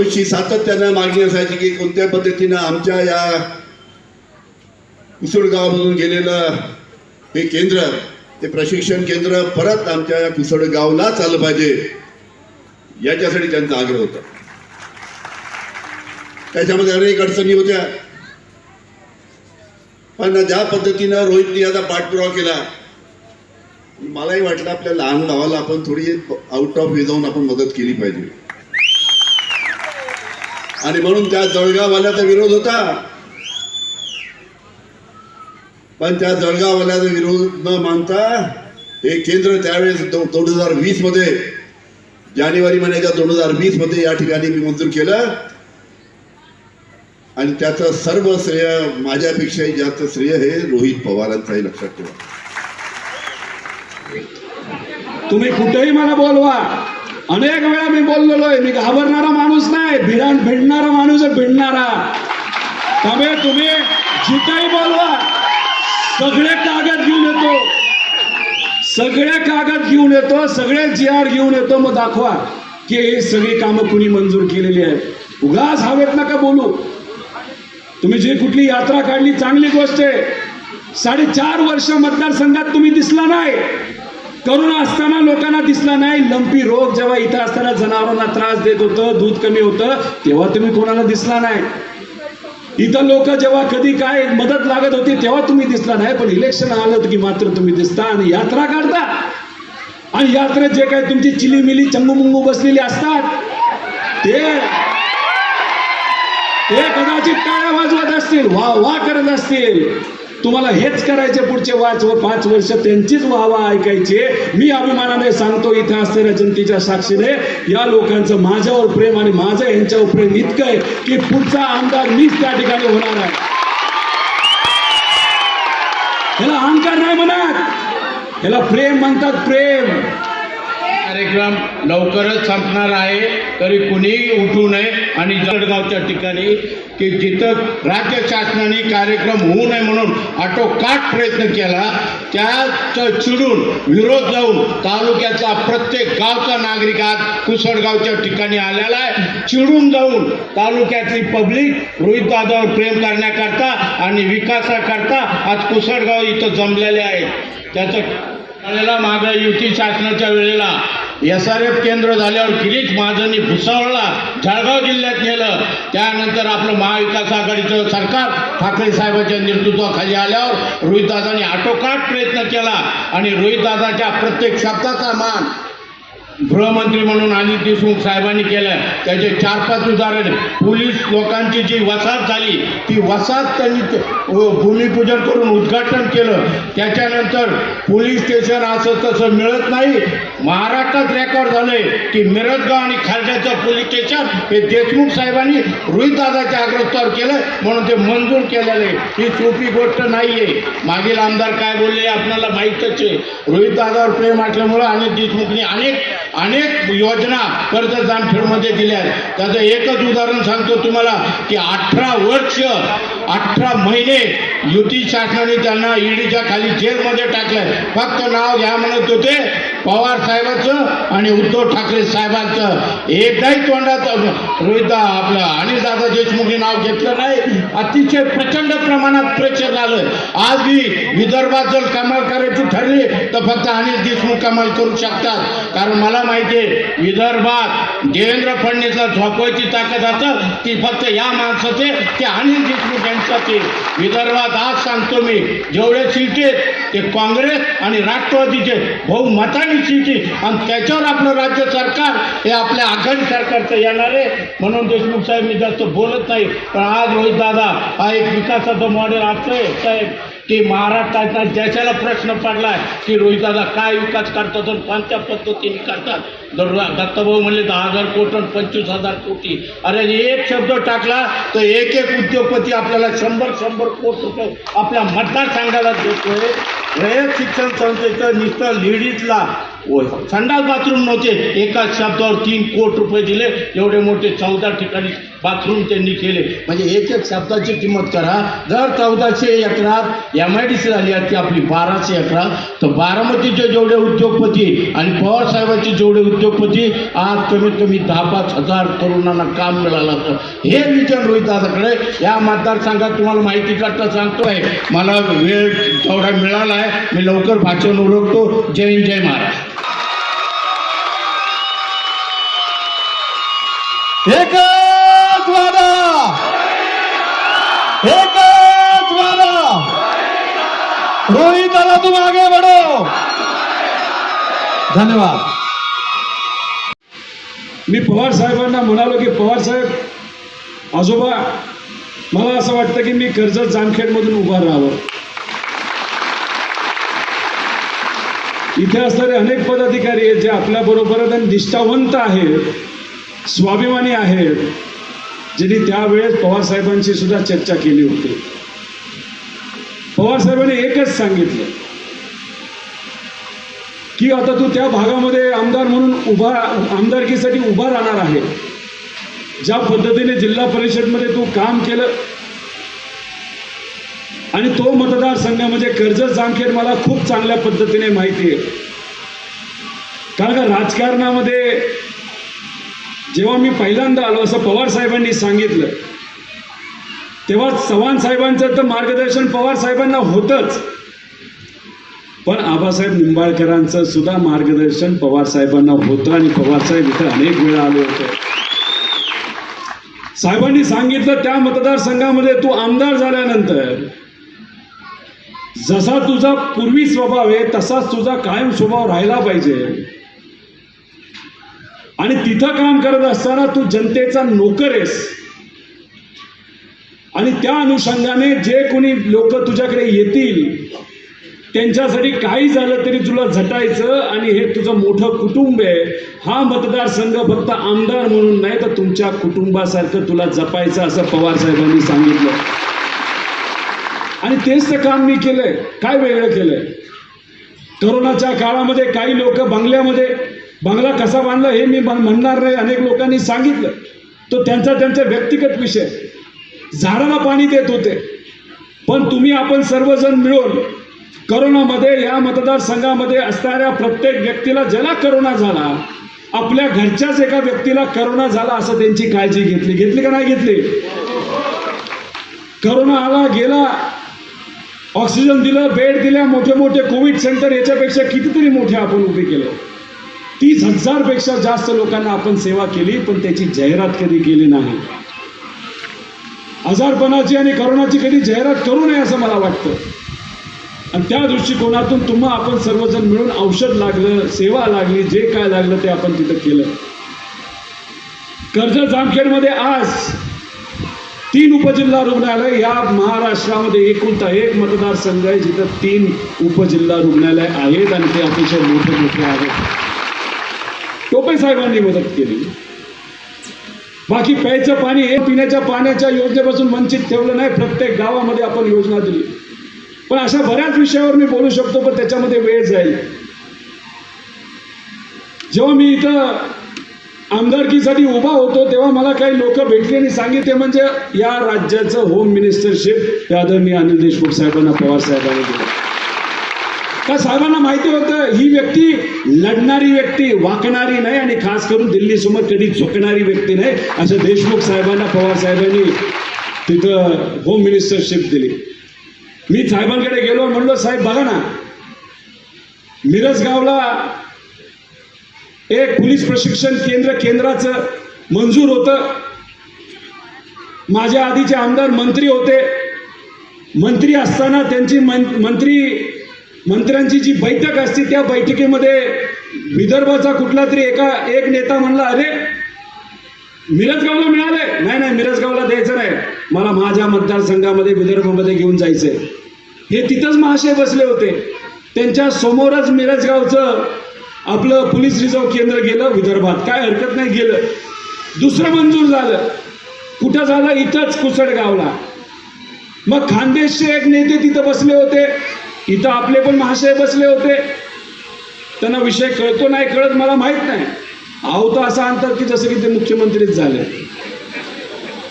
रोहितची सातत्यानं मागणी असायची की कोणत्या पद्धतीनं आमच्या या कुसळगावमधून गेलेलं हे केंद्र ते प्रशिक्षण केंद्र परत आमच्या या कुसळगावलाच आलं पाहिजे याच्यासाठी त्यांचा आग्रह होता. त्याच्यामध्ये अनेक अडचणी होत्या. पण ज्या पद्धतीनं रोहितनी आता पाठपुरावा केला मलाही वाटलं आपल्या लहान भावाला आपण थोडी आउट ऑफ वे जाऊन आपण मदत केली पाहिजे. आणि म्हणून त्या जळगाववाल्याचा विरोध होता. पण त्या जळगाववाल्याचा विरोध न मानता हे केंद्र त्यावेळेस दोन हजार वीसमध्ये जानेवारी महिन्याच्या दोन हजार वीसमध्ये या ठिकाणी मी मंजूर केलं. आणि त्याचं सर्व श्रेय माझ्यापेक्षाही जास्त श्रेय हे रोहित पवारांचं आहे लक्षात ठेवा. तुम्ही कुठेही मला बोलवा. अनेक वेळा मी बोललेलो आहे मी घाबरणारा माणूस नाही भिडा भिडणारा माणूस आहे भिडणारा. त्यामुळे तुम्ही जिथेही बोलवा सगळे कागद घेऊन येतो. सगळे कागद घेऊन येतो सगळे जी आर घेऊन येतो. मग दाखवा की हे सगळी कामं कुणी मंजूर केलेली आहेत. उगाच हवेत नका बोलू. तुम्ही जी कुठली यात्रा काढली चांगली गोष्ट आहे. साडेचार वर्ष मतदारसंघात तुम्ही दिसला नाही. करोना असताना लोकांना दिसला नाही. लंपी रोग जेव्हा इथं असताना जनावरांना त्रास देत होतं दूध कमी होतं तेव्हा तुम्ही कोणाला दिसला नाही. इथं लोक जेव्हा कधी काय मदत लागत होती तेव्हा तुम्ही दिसला नाही पण इलेक्शन आलं की मात्र तुम्ही दिसता आणि यात्रा काढता. आणि यात्रेत जे काय तुमची चिलीमिली चंगूमुंगू बसलेली असतात ते ते कदाचित टाळ्या वाजवत असतील वा वा करत असतील. तुम्हाला हेच करायचे पुढचे वाच व पाच वर्ष त्यांचीच व्हावा ऐकायची. ऐकायचे मी अभिमानाने सांगतो इथे असलेल्या जनतेच्या साक्षीने या लोकांचं माझ्यावर प्रेम आणि माझं यांच्यावर प्रेम इतकं आहे की पुढचा आमदार मीच त्या ठिकाणी होणार आहे. ह्याला अहंकार नाही म्हणत. ह्याला प्रेम म्हणतात प्रेम. कार्यक्रम लवकरच संपणार आहे. तरी कुणीही उठू नये आणि जळगावच्या ठिकाणी की जिथं राज्य शासनाने कार्यक्रम होऊ नये म्हणून आटोकाट प्रयत्न केला त्याचं चिडून विरोध जाऊन तालुक्याचा प्रत्येक गावचा नागरिक आज कुसडगावच्या ठिकाणी आलेला आहे. चिडून जाऊन तालुक्यातली पब्लिक रोहितदादावर प्रेम करण्याकरता आणि विकासाकरता आज कुसडगाव इथं जमलेले आहेत त्याचं त्याला मागं युती शासनाच्या वेळेला एस आर एफ केंद्र झाल्यावर किरीट महाजनी भुसावळला जळगाव जिल्ह्यात नेलं. त्यानंतर आपलं महाविकास आघाडीचं सरकार ठाकरे साहेबांच्या नेतृत्वाखाली आल्यावर रोहितदादांनी आटोकाट प्रयत्न केला. आणि रोहितदादाच्या प्रत्येक शब्दाचा मान गृहमंत्री म्हणून अनिल देशमुख साहेबांनी केलं. त्याचे चार पाच उदाहरण. पोलीस लोकांची जी वसाहत झाली ती वसाहत त्यांनी भूमिपूजन करून उद्घाटन केलं. त्याच्यानंतर पोलीस स्टेशन असं तसं मिळत नाही. महाराष्ट्रात रेकॉर्ड झालंय की मिरजगाव आणि खालड्याचं पोलीस स्टेशन हे देशमुख साहेबांनी रोहितदादाच्या अग्रस्तावर केलं म्हणून ते मंजूर केलेलं आहे. ही सोपी गोष्ट नाहीये. मागील आमदार काय बोलले आपल्याला माहीतच आहे. रोहितदादावर प्रेम असल्यामुळं अनिल देशमुखनी अनेक अनेक योजना कर्ज जामखेडमध्ये दिल्या आहेत. त्याचं एकच उदाहरण सांगतो तुम्हाला की अठरा वर्ष अठरा महिने युती शासनाने त्यांना ईडीच्या खाली जेलमध्ये टाकलंय. फक्त नाव घ्या म्हणत होते पवार साहेबाचं आणि उद्धव ठाकरे साहेबांचं. एकदाही तोंडात रोहित आपलं अनिल दादा देशमुखने नाव घेतलं नाही. अतिशय प्रचंड प्रमाणात प्रेक्षक आलं आज ही विदर्भात जर कमाल करायची ठरली तर फक्त अनिल देशमुख कमाल करू शकतात. कारण मला माहिती आहे विदर्भात देवेंद्र फडणवीसला झोपवायची ताकद असं ती फक्त या माणसाचे ते अनिल देशमुख यांच्याचे विदर्भात आज सांगतो मी. जेवढे सीट आहेत ते काँग्रेस आणि राष्ट्रवादीचे बहुमताने सीटी आणि त्याच्यावर आपलं राज्य सरकार हे आपल्या आघाडी सरकारचं येणार आहे. म्हणून देशमुख साहेब मी जास्त बोलत नाही. पण आज रोहित दादा हा एक विकासाचं मॉडेल असतंय. साहेब की महाराष्ट्राचा ज्याच्याला प्रश्न पडलाय की रोहितदादा काय विकास करतात आणि कोणत्या पद्धतीने करतात? जर दत्ताभाऊ म्हणले दहा हजार कोटी आणि पंचवीस हजार कोटी. अरे एक शब्द टाकला तर एक एक उद्योगपती आपल्याला शंभर शंभर कोटी रुपये आपल्या मतदारसंघाला देतोय. रयत शिक्षण संस्थेचं नुसतं लेडीजला संडास बाथरूम नव्हते. एका शब्दावर तीन कोटी रुपये दिले एवढे मोठे चौदा ठिकाणी बाथरूम त्यांनी केले. म्हणजे एक एक शब्दाची किंमत करा. जर चौदाशे एकरात एम आय डी सी झाली असती आपली बाराशे एकरात तर बारामतीचे जेवढे उद्योगपती आणि पवारसाहेबांचे जेवढे उद्योगपती आज कमीत कमी दहा पाच हजार तरुणांना काम मिळालं असतं. हे विजन रोहित दादाकडे. या मतदारसंघात तुम्हाला माहिती करता सांगतोय. मला वेळ तेवढा मिळाला आहे. मी लवकर भाषण उरकतो. जय हिंद, जय महाराज एकच रोहित दादा तुम आगे बढ़ो धन्यवाद. मी पवार साहेबांना म्हणालो की पवार साहेब आजोबा मला असं वाटतं की मी कर्जत जामखेडमधून उभा राहावं. इथे असणारे अनेक पदाधिकारी आहेत जे आपल्या बरोबर निष्ठावंत आहेत स्वाभिमानी आहेत ज्यांनी त्यावेळेस पवार साहेबांशी सुद्धा चर्चा केली होती. पवार साहेबांनी एकच सांगितलं की आता तू त्या भागामध्ये आमदार म्हणून उभा आमदारकीसाठी उभा राहणार आहे. ज्या पद्धतीने जिल्हा परिषदमध्ये तू काम केलं आणि तो मतदारसंघ म्हणजे कर्जत जामखेड मला खूप चांगल्या पद्धतीने माहिती आहे. कारण का राजकारणामध्ये जेव्हा मी पहिल्यांदा आलो असं पवार साहेबांनी सांगितलं तेव्हा चव्हाण साहेबांचं तर मार्गदर्शन पवार साहेबांना होतच. पण आबासाहेब निंबाळकरांचं सुद्धा मार्गदर्शन पवार साहेबांना होतं आणि पवार साहेब इथं अनेक वेळा आले होते. साहेबांनी सांगितलं त्या मतदारसंघामध्ये तू आमदार झाल्यानंतर जसा तुझा पूर्वी स्वभाव आहे तसाच तुझा कायम स्वभाव राहिला पाहिजे. आणि तिथं काम करत असताना तू जनतेचा नोकर आहेस. आणि त्या अनुषंगाने जे कोणी लोक तुझ्याकडे येतील त्यांच्यासाठी काही झालं तरी तुला झटायचं आणि हे तुझं मोठं कुटुंब आहे. हा मतदारसंघ फक्त आमदार म्हणून नाही तर तुमच्या कुटुंबासारखं तुला जपायचं असं पवार साहेबांनी सांगितलं. आणि तेच तर काम मी केलंय. काय वेगळं केलंय? करोनाच्या काळामध्ये काही लोक बंगल्यामध्ये बंगला कसा बांधला हे मी म्हणणार नाही. अनेक लोकांनी सांगितलं. तो त्यांचा त्यांचा व्यक्तिगत विषय. झाडाला पाणी देत होते. पण तुम्ही आपण सर्वजण मिळून करोनामध्ये या मतदारसंघामध्ये असणाऱ्या प्रत्येक व्यक्तीला ज्याला करोना झाला आपल्या घरच्याच एका व्यक्तीला करोना झाला असं त्यांची काळजी घेतली. घेतली का नाही घेतली? करोना आला गेला ऑक्सिजन दिलं बेड दिल्या मोठे मोठे कोविड सेंटर याच्यापेक्षा कितीतरी मोठे आपण उभे केले. तीस हजारपेक्षा जास्त लोकांना आपण सेवा केली पण त्याची जाहिरात कधी केली नाही. आजारपणाची आणि करोनाची कधी जाहिरात करू नये असं मला वाटतं. आणि त्या दृष्टिकोनातून तुम्हा आपण सर्वजण मिळून औषध लागलं सेवा लागली जे काय लागलं ते आपण तिथं केलं. कर्ज जामखेडमध्ये आज तीन उपजिल्हा रुग्णालय या महाराष्ट्रामध्ये एकुलता एक मतदारसंघ आहे जिथं तीन उपजिल्हा रुग्णालय आहेत आणि ते अतिशय मोठे मोठे आहेत. टोपे साहेबांनी मदत केली. बाकी प्यायचं पाणी हे पिण्याच्या पाण्याच्या योजनेपासून वंचित ठेवलं नाही. प्रत्येक गावामध्ये आपण योजना दिली. पण अशा बऱ्याच विषयावर मी बोलू शकतो पण त्याच्यामध्ये वेळ जाईल. जेव्हा मी इथं आमदारकीसाठी उभा होतो तेव्हा मला काही लोक भेटले आणि सांगितले म्हणजे या राज्याचं होम मिनिस्टरशिप आदरणीय अनिल देशमुख साहेबांना पवार साहेबांनी दिलं. का साहेबांना माहिती होतं ही व्यक्ती लढणारी व्यक्ती वाकणारी नाही आणि खास करून दिल्लीसमोर कधी झोकणारी व्यक्ती नाही असं देशमुख साहेबांना पवार साहेबांनी तिथं होम मिनिस्टरशिप दिली. मी साहेबांकडे गेलो म्हणलो साहेब बघा ना मिरजगावला एक पोलीस प्रशिक्षण केंद्र केंद्राचं मंजूर होतं. माझ्या आधीचे आमदार मंत्री होते. मंत्री असताना त्यांची मंत्री मंत्र्यांची जी बैठक असते त्या बैठकीमध्ये विदर्भाचा कुठला तरी एका एक नेता म्हणला अरे मिरजगावला मिळालंय. नाही नाही मिरजगावला द्यायचं नाही. मला माझ्या मतदारसंघामध्ये विदर्भामध्ये घेऊन जायचंय. हे तिथंच महाशय बसले होते. त्यांच्या समोरच मिरजगावचं आपलं पोलीस रिझर्व केंद्र गेलं विदर्भात. काय हरकत नाही गेलं. दुसरं मंजूर झालं. कुठं झालं? इथंच कुसडगावला. मग खानदेशचे एक नेते तिथं बसले होते. इथं आपले पण महाशय बसले होते. त्यांना विषय कळतो नाही कळत मला माहीत नाही. आहो तर असा अंतर की जसं की ते मुख्यमंत्रीच झाले.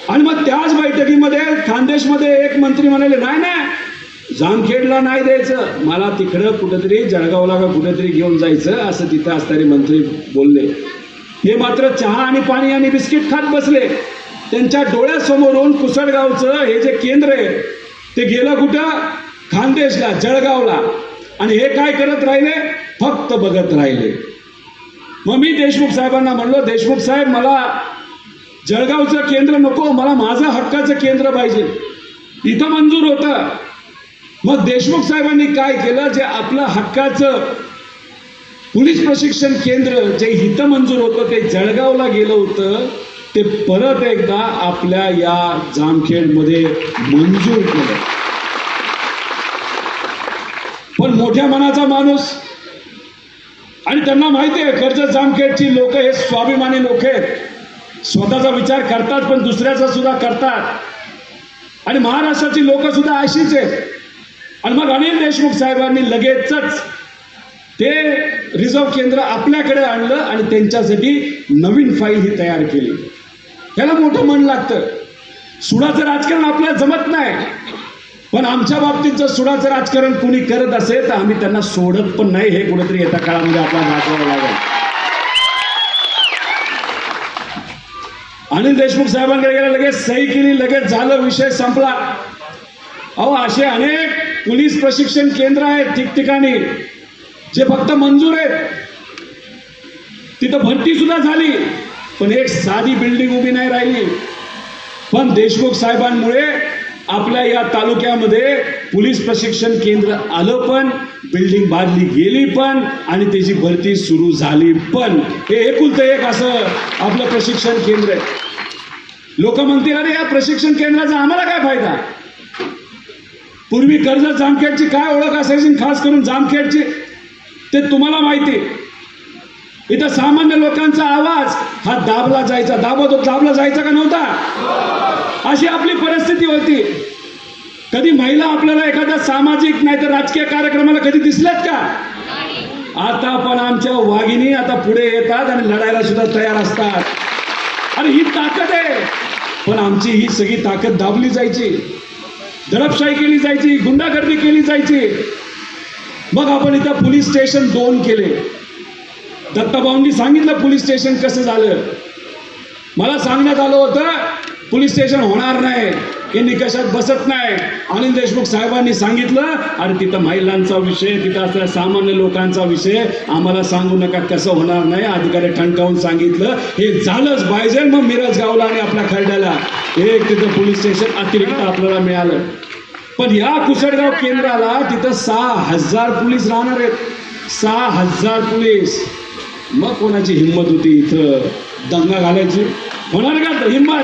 आणि मग त्याच बैठकीमध्ये खानदेशमध्ये एक मंत्री म्हणाले नाही नाही जामखेडला नाही द्यायचं. मला तिकडं कुठंतरी जळगावला का कुठंतरी घेऊन जायचं असं तिथं असणारे मंत्री बोलले. हे मात्र चहा आणि पाणी आणि बिस्किट खात बसले. त्यांच्या डोळ्यासमोरून कुसळगावचं हे जे केंद्र आहे ते गेलं कुठं? खानदेशला जळगावला. आणि हे काय करत राहिले? फक्त बघत राहिले. मग मी देशमुख साहेबांना म्हणलो देशमुख साहेब मला जळगावचं केंद्र नको मला माझं हक्काचं केंद्र पाहिजे. इथं मंजूर होतं. मग देशमुख साहेबांनी काय केलं? जे आपलं हक्काचं पोलीस प्रशिक्षण केंद्र जे हित मंजूर होतं ते जळगावला गेलं होतं ते परत एकदा आपल्या या जामखेडमध्ये मंजूर केलं. पण मोठ्या मनाचा माणूस. आणि त्यांना माहिती आहे कर्ज जामखेडची लोक हे स्वाभिमानी लोक आहेत. स्वतःचा विचार करतात पण दुसऱ्याचा सुद्धा करतात. आणि महाराष्ट्राची लोक सुद्धा अशीच आहेत. आणि मग अनिल देशमुख साहेबांनी लगेचच ते रिझर्व्ह केंद्र आपल्याकडे आणलं आणि त्यांच्यासाठी नवीन फाईल ही तयार केली. त्याला मोठं मन लागतं. सुडाचं राजकारण आपल्याला जमत नाही. पण आमच्या बाबतीत जर सुडाचं राजकारण कुणी करत असेल तर आम्ही त्यांना सोडत पण नाही हे कुठेतरी येत्या काळामध्ये आपल्याला दाखवावं लागेल. अनिल देशमुख साहेबांकडे गेला लगेच सही केली लगेच झालं विषय संपला. अहो असे अनेक पोलीस प्रशिक्षण केंद्र आहेत ठिकठिकाणी जे फक्त मंजूर आहेत. तिथं भरती सुद्धा झाली पण एक साधी बिल्डिंग उभी नाही राहिली. पण देशमुख साहेबांमुळे आपल्या या तालुक्यामध्ये पोलीस प्रशिक्षण केंद्र आलं पण बिल्डिंग बांधली गेली पण आणि त्याची भरती सुरू झाली पण. हे एकुलतं एक असं आपलं प्रशिक्षण केंद्र आहे. लोक म्हणतील अरे या प्रशिक्षण केंद्राचा आम्हाला काय फायदा? पूर्वी कर्ज जामखेडची काय ओळख असायची खास करून जामखेडची ते तुम्हाला माहिती इथं सामान्य लोकांचा आवाज हा दाबला जायचा. दाबत दाबला जायचा का नव्हता? अशी आपली परिस्थिती होती. कधी महिला आपल्याला एखाद्या सामाजिक नाही तर राजकीय कार्यक्रमाला कधी दिसल्यात का? आता पण आमच्या वाघिणी आता पुढे येतात आणि लढायला सुद्धा तयार असतात. आणि ही ताकद आहे. पण आमची ही सगळी ताकद दाबली जायची. दडपशाही केली जायची गुंडागर्दी केली जायची. मग आपण इथं पोलीस स्टेशन दोन केले. दत्ताभाऊंनी सांगितलं पोलीस स्टेशन कसं झालं. मला सांगण्यात आलं होतं पोलीस स्टेशन होणार नाही हे निकषात बसत नाही. अनिल देशमुख साहेबांनी सांगितलं आणि तिथं महिलांचा विषय तिथं असलेल्या सामान्य लोकांचा विषय आम्हाला सांगू नका कसं होणार नाही अधिकारी ठणकावून सांगितलं. हे झालंच पाहिजे मग मिरज गावला आणि आपल्या खरड्याला. एक तिथं पोलीस स्टेशन अतिरिक्त आपल्याला मिळालं. पण या कुसडगाव केंद्राला तिथं सहा हजार पोलीस राहणार आहेत. सहा हजार पोलीस. मग कोणाची हिंमत होती इथं? दंगा घालायची? होणार का हिंमत?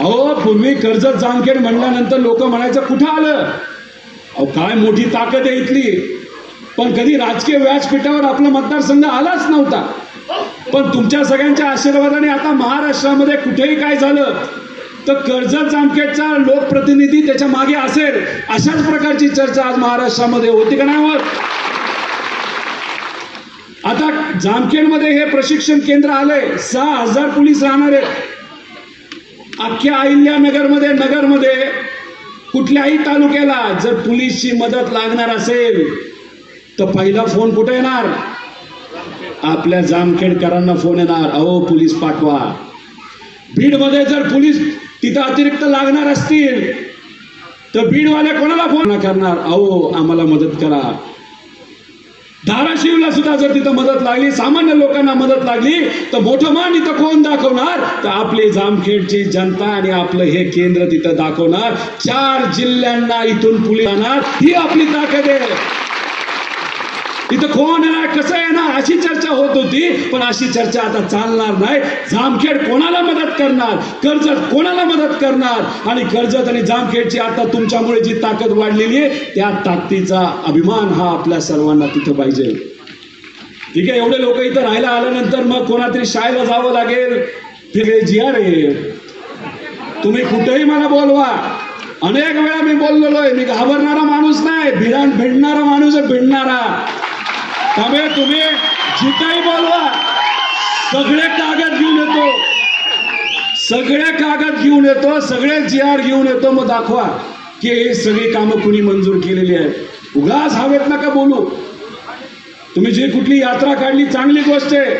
अहो पूर्वी कर्जत जामखेड म्हणल्यानंतर लोक म्हणायचं कुठं आलं? अहो काय मोठी ताकद आहे इथली. पण कधी राजकीय व्यासपीठावर आपला मतदारसंघ आलाच नव्हता. पण तुमच्या सगळ्यांच्या आशीर्वादाने आता महाराष्ट्रामध्ये कुठेही काय झालं तर कर्जत जामखेडचा लोकप्रतिनिधी त्याच्यामागे असेल. अशाच प्रकारची चर्चा आज महाराष्ट्रामध्ये होती का नाही होत? आता जामखेडमध्ये हे प्रशिक्षण केंद्र आलंय. सहा हजार पोलीस राहणार आहेत. अख्ख्या अहिल्यानगरमध्ये नगरमध्ये कुठल्याही तालुक्याला जर पोलीसची मदत लागणार असेल तर पहिला फोन कुठे येणार? आपल्या जामखेडकरांना फोन येणार. अहो पोलीस पाठवा. बीडमध्ये जर पोलीस तिथं अतिरिक्त लागणार असतील तर बीडवाल्या कोणाला फोन करणार? अहो आम्हाला मदत करा. धाराशिवला सुद्धा जर तिथं मदत लागली सामान्य लोकांना मदत लागली तर मोठं मान इथं कोण दाखवणार? तर आपली जामखेडची जनता आणि आपलं हे केंद्र तिथं दाखवणार. चार जिल्ह्यांना इथून पुढे जाणार. ही आपली ताकद आहे. इथं कोण येणार कसं येणार अशी चर्चा होत होती पण अशी चर्चा आता चालणार नाही. जामखेड कोणाला मदत करणार? कर्जत कोणाला मदत करणार? आणि कर्जत आणि जामखेडची आता तुमच्यामुळे जी ताकद वाढलेली आहे त्या ताकदीचा अभिमान हा आपल्या सर्वांना तिथं पाहिजे. ठीक आहे? एवढे लोक इथं राहायला आल्यानंतर मग कोणातरी शाळेला जावं लागेल. फिरे जी रे तुम्ही कुठेही मला बोलवा. अनेक वेळा मी बोललेलो आहे मी घाबरणारा माणूस नाही भिडाण भिडणारा माणूस आहे भिडणारा. त्यामुळे तुम्ही जिथेही बोलवा सगळे कागद घेऊन येतो. सगळे कागद घेऊन येतो सगळे जी आर घेऊन येतो मग दाखवा की हे सगळी कामं कुणी मंजूर केलेली आहेत. उगाच हवेत नका बोलू. तुम्ही जी कुठली यात्रा काढली चांगली गोष्ट आहे.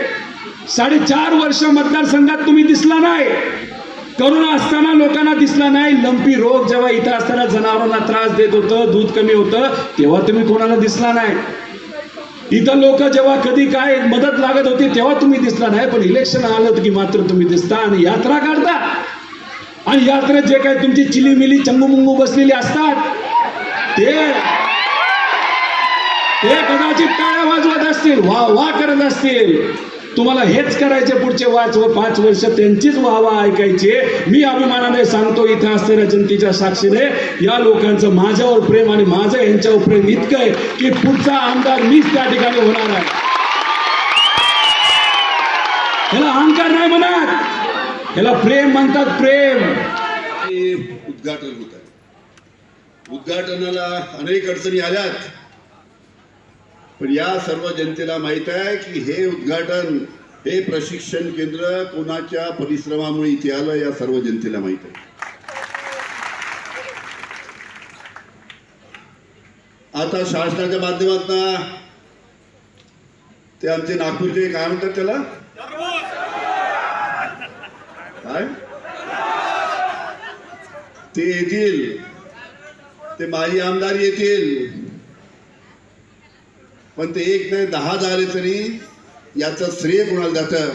साडेचार वर्ष मतदारसंघात तुम्ही दिसला नाही. करोना असताना लोकांना दिसला नाही. लंपी रोग जेव्हा इथं असताना जनावरांना त्रास देत होतं दूध कमी होतं तेव्हा तुम्ही कोणाला दिसला नाही. इथं लोक जेव्हा कधी काय मदत लागत होती तेव्हा तुम्ही दिसला नाही पण इलेक्शन आलं की मात्र तुम्ही दिसता आणि यात्रा काढता. आणि यात्रेत जे काय तुमची चिलीमिली चंगूमुंगू बसलेली असतात ते ते कदाचित टाळ्या वाजवत असतील वा वा करत असतील. तुम्हाला हेच करायचे पुढचे वाच व पाच वर्ष त्यांचीच वाहवा ऐकायचे. मी अभिमानाने सांगतो इथे असलेल्या जनतेच्या साक्षीने या लोकांचं माझ्यावर प्रेम आणि माझं यांच्यावर प्रेम इतकं आहे की पुढचा आमदार मीच त्या ठिकाणी होणार आहे. ह्याला अहंकार नाही म्हणत. ह्याला प्रेम म्हणतात प्रेम. उद्घाटन होत उद्घाटनाला अनेक अडचणी आल्यात. पण या सर्व जनतेला माहीत आहे की हे उद्घाटन हे प्रशिक्षण केंद्र कोणाच्या परिश्रमामुळे इथे आलं या सर्व जनतेला माहीत आहे. आता शासनाच्या माध्यमातून ते आमचे नागपूरचे काय म्हणतात त्याला? काय? ते येतील. ते माजी आमदार येतील. पण ते एक नाही दहा झाले तरी याचं श्रेय कोणाला जातं?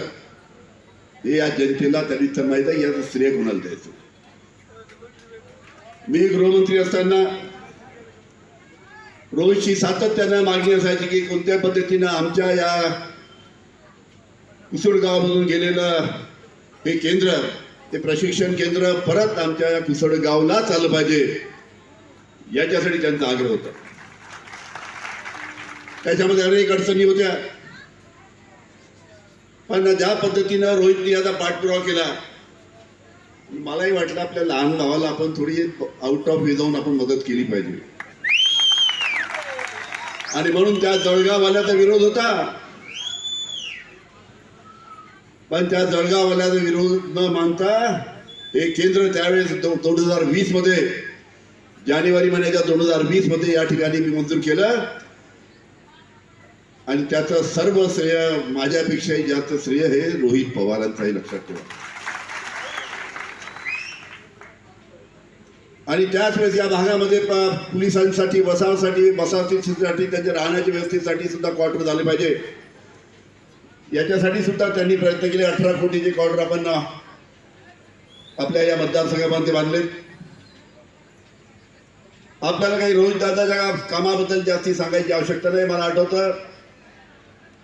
हे या जनतेला त्यांनी तर माहीत आहे याचं श्रेय कोणाला द्यायचं? मी गृहमंत्री असताना रोहितची सातत्यानं मागणी असायची की कोणत्या पद्धतीनं आमच्या या कुसुड गेलेलं हे केंद्र ते प्रशिक्षण केंद्र परत आमच्या या कुसडगावलाच आलं पाहिजे याच्यासाठी त्यांचा आग्रह होता. त्याच्यामध्ये अनेक अडचणी होत्या. पण ज्या पद्धतीनं रोहितनी याचा पाठपुरावा केला मलाही वाटलं आपल्या लहान भावाला आपण थोडी आउट ऑफ वे जाऊन आपण मदत केली पाहिजे. आणि म्हणून त्या जळगाववाल्याचा विरोध होता. पण त्या जळगाववाल्याचा विरोध न मानता हे केंद्र त्यावेळेस दोन हजार वीसमध्ये जानेवारी महिन्याच्या दोन हजार वीसमध्ये या ठिकाणी मी मंजूर केलं. आणि त्याचं सर्व श्रेय माझ्यापेक्षाही जास्त श्रेय हे रोहित पवारांचाही लक्षात ठेवा. आणि त्याच वेळेस या भागामध्ये पोलिसांसाठी बसावासाठी वसाहतीसाठी त्यांच्या राहण्याच्या व्यवस्थेसाठी सुद्धा क्वार्टर झाले पाहिजे. याच्यासाठी सुद्धा त्यांनी प्रयत्न केले. अठरा कोटीचे क्वार्टर आपण आपल्या या मतदारसंघामध्ये बांधले आपल्याला काही रोहित दादाच्या कामाबद्दल जास्ती सांगायची आवश्यकता नाही. मला आठवतं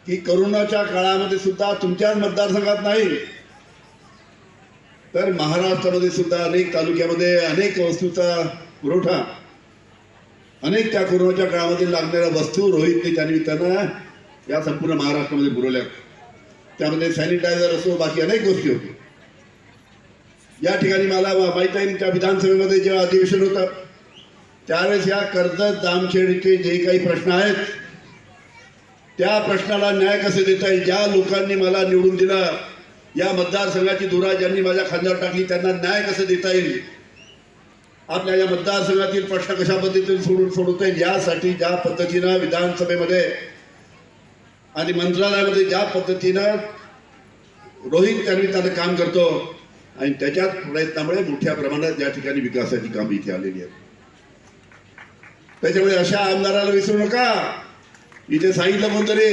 की करोनाच्या काळामध्ये सुद्धा तुमच्याच मतदारसंघात नाही. तर महाराष्ट्रामध्ये सुद्धा अनेक तालुक्यामध्ये अनेक वस्तूचा पुरवठा अनेक त्या कोरोनाच्या काळामध्ये लागणाऱ्या वस्तू रोहितने त्या निमित्तानं या संपूर्ण महाराष्ट्रामध्ये पुरवल्या. त्यामध्ये सॅनिटायझर असो बाकी अनेक गोष्टी होती. या ठिकाणी मला माहीत आहे त्या विधानसभेमध्ये जेव्हा अधिवेशन होतं त्यावेळेस या कर्जत दामखेडचे जे काही प्रश्न आहेत त्या प्रश्नाला न्याय कसे देता येईल? ज्या लोकांनी मला निवडून दिला या मतदारसंघाची धुरा ज्यांनी माझ्या खांद्यावर टाकली त्यांना न्याय कसं देता येईल? आपल्या या मतदारसंघातील प्रश्न कशा पद्धतीने सोडून सोडवता येईल? यासाठी ज्या पद्धतीनं विधानसभेमध्ये आणि मंत्रालयामध्ये ज्या पद्धतीनं रोहित त्या काम करतो आणि त्याच्यात प्रयत्नामुळे मोठ्या प्रमाणात या ठिकाणी विकासाची कामं इथे आलेली आहेत. त्याच्यामुळे अशा आमदाराला विसरू नका. इथे सांगितलं कोणतरी